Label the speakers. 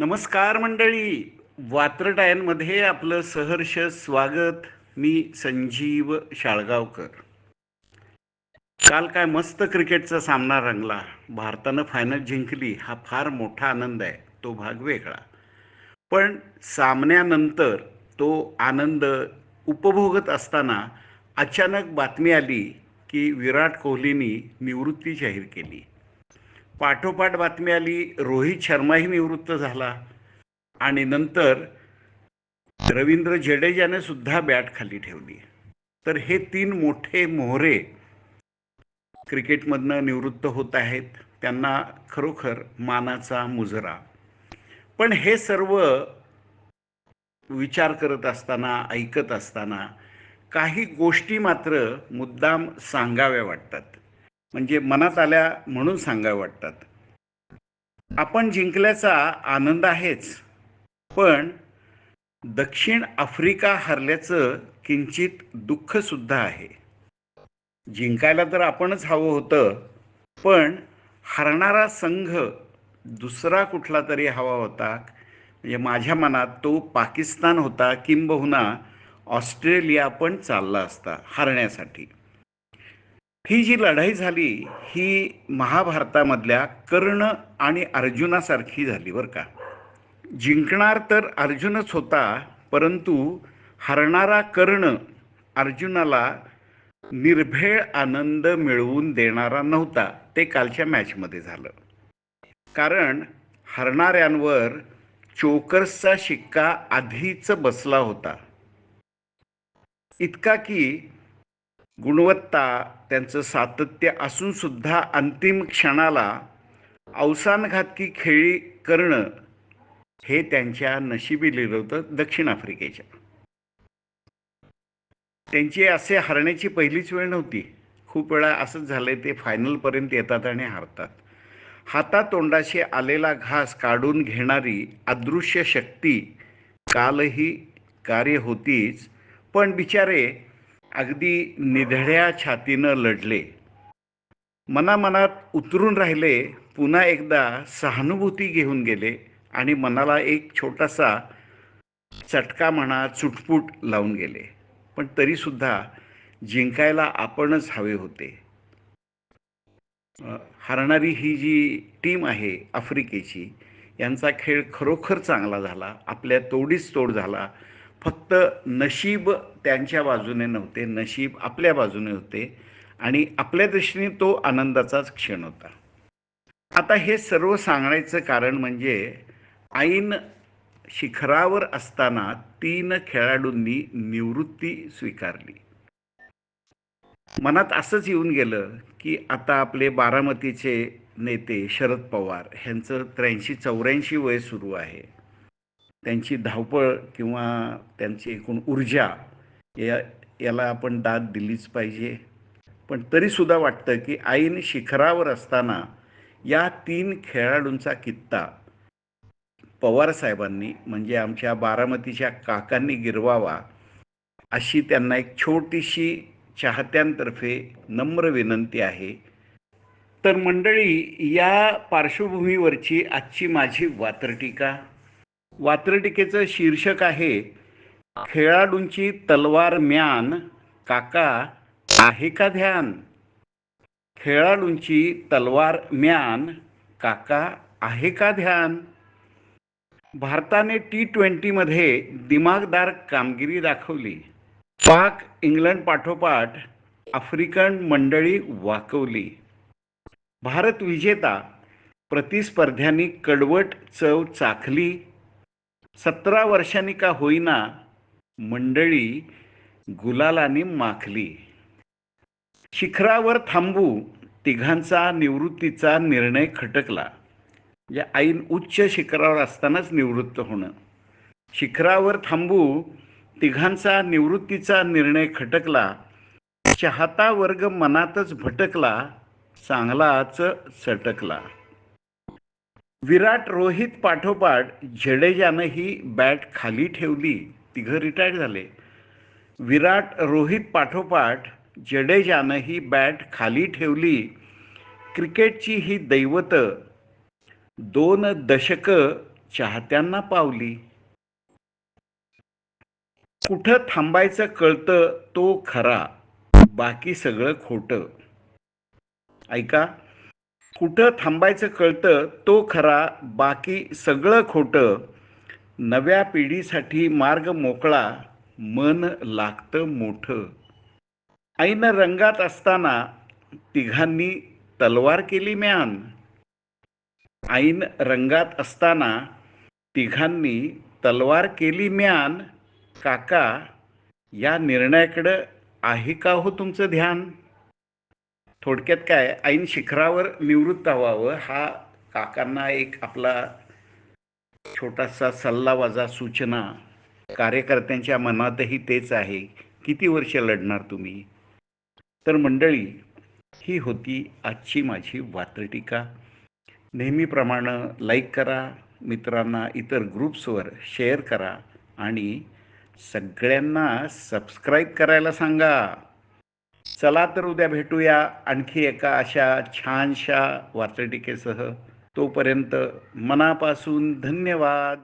Speaker 1: नमस्कार मंडळी. वात्रटायनमध्ये आपलं सहर्ष स्वागत. मी संजीव शाळगावकर. काल काय मस्त क्रिकेटचा सामना रंगला. भारतानं फायनल जिंकली. हा फार मोठा आनंद आहे. तो भाग वेगळा. पण सामन्यानंतर तो आनंद उपभोगत असताना अचानक बातमी आली की विराट कोहलीनी निवृत्ती जाहीर केली. पाठोपाठ बातमी आली रोहित शर्माही निवृत्त झाला आणि नंतर रवींद्र जडेजाने सुद्धा बॅट खाली ठेवली. तर हे तीन मोठे मोहरे क्रिकेटमधनं निवृत्त होत आहेत. त्यांना खरोखर मानाचा मुजरा. पण हे सर्व विचार करत असताना ऐकत असताना काही गोष्टी मात्र मुद्दाम सांगाव्या वाटतात. म्हणजे मनात आल्या म्हणून सांगाव्या वाटतात. आपण जिंकल्याचा आनंद आहेच पण दक्षिण आफ्रिका हरल्याचं किंचित दुःख सुद्धा आहे. जिंकायला तर आपणच हवं होतं पण हरणारा संघ दुसरा कुठला तरी हवा होता. म्हणजे माझ्या मनात तो पाकिस्तान होता किंबहुना ऑस्ट्रेलिया पण चालला असता हरण्यासाठी. ही जी लढाई झाली ही महाभारतामधल्या कर्ण आणि अर्जुनासारखी झाली बरं का. जिंकणार तर अर्जुनच होता परंतु हरणारा कर्ण अर्जुनाला निर्भेळ आनंद मिळवून देणारा नव्हता ते कालच्या मॅचमध्ये झालं. कारण हरणाऱ्यांवर चोकर्सचा शिक्का आधीच बसला होता. इतका की गुणवत्ता त्यांचं सातत्य असून सुद्धा अंतिम क्षणाला अवसानघातकी खेळी करणं हे त्यांच्या नशिबी लिहिलं होतं दक्षिण आफ्रिकेच्या. त्यांची असे हरण्याची पहिलीच वेळ नव्हती. खूप वेळा असंच झालंय ते फायनलपर्यंत येतात आणि हारतात. हातातोंडाशी आलेला घास काढून घेणारी अदृश्य शक्ती कालही कार्य होतीच पण बिचारे अगदी निधड्या छातीनं लढले. मनामनात उतरून राहिले पुन्हा एकदा सहानुभूती घेऊन गेले आणि मनाला एक छोटासा चटका म्हणा चुटपुट लावून गेले. पण तरीसुद्धा जिंकायला आपणच हवे होते. हरणारी ही जी टीम आहे आफ्रिकेची यांचा खेळ खरोखर चांगला झाला. आपल्या तोडीस तोड झाला. फक्त नशीब त्यांच्या बाजूने नव्हते नशीब आपल्या बाजूने होते आणि आपल्या दृष्टीने तो आनंदाचाच क्षण होता. आता हे सर्व सांगण्याचं कारण म्हणजे ऐन शिखरावर असताना तीन खेळाडूंनी निवृत्ती स्वीकारली. मनात असंच येऊन गेलं की आता आपले बारामतीचे नेते शरद पवार ह्यांचं त्र्याऐंशी चौऱ्याऐंशी वय सुरू आहे. त्यांची धावपळ किंवा त्यांची एकूण ऊर्जा या याला आपण दाद दिलीच पाहिजे. पण तरीसुद्धा वाटतं की आईन शिखरावर असताना या तीन खेळाडूंचा कित्ता पवार साहेबांनी म्हणजे आमच्या बारामतीच्या काकांनी गिरवावा अशी त्यांना एक छोटीशी चाहत्यांतर्फे नम्र विनंती आहे. तर मंडळी या पार्श्वभूमीवरची आजची माझी वात्रटीका वात्रटिकेचं शीर्षक आहे खेळाडूंची तलवार म्यान काका आहे का ध्यान? खेळाडूंची तलवार म्यान काका आहे का ध्यान? भारताने टी ट्वेंटीमध्ये दिमागदार कामगिरी दाखवली. पाक इंग्लंड पाठोपाठ आफ्रिकन मंडळी वाकवली. भारत विजेता प्रतिस्पर्ध्यांनी कडवट चव चाखली. सतरा वर्षांनी का होईना मंडळी गुलालाने माखली. शिखरावर थांबू तिघांचा निवृत्तीचा निर्णय खटकला. म्हणजे ऐन उच्च शिखरावर असतानाच निवृत्त होणं. शिखरावर थांबू तिघांचा निवृत्तीचा निर्णय खटकला. चाहता वर्ग मनातच भटकला चांगलाच सटकला. विराट रोहित पाठोपाठ जडेजानं ही बॅट खाली ठेवली तिघं रिटायर झाले. विराट रोहित पाठोपाठ जडेजानं ही बॅट खाली ठेवली. क्रिकेटची ही दैवत दोन दशकं चाहत्यांना पावली. कुठं थांबायचं कळतं तो खरा बाकी सगळं खोटं. ऐका. कुठं थांबायचं कळतं तो खरा. बाकी सगळं खोटं. नव्या पिढीसाठी मार्ग मोकळा मन लागतं मोठं. ऐन रंगात असताना तिघांनी तलवार केली म्यान. ऐन रंगात असताना तिघांनी तलवार केली म्यान. काका या निर्णयाकडं आहे का हो तुमचं ध्यान? थोडक्यात काय ऐन शिखरावर निवृत्त व्हावं हा काकांना एक आपला छोटासा सल्लावाजा सूचना. कार्यकर्त्यांच्या मनातही तेच आहे. किती वर्ष लढणार तुम्ही? तर मंडळी ही होती आजची माझी वात्रटीका नेहमीप्रमाणे लाईक करा मित्रांना इतर ग्रुप्सवर शेअर करा आणि सगळ्यांना सबस्क्राईब करायला सांगा. चला तर उद्या भेटूया आणखी एका अशा छानशा वार्तटिकेसह तोपर्यंत मनापासून धन्यवाद.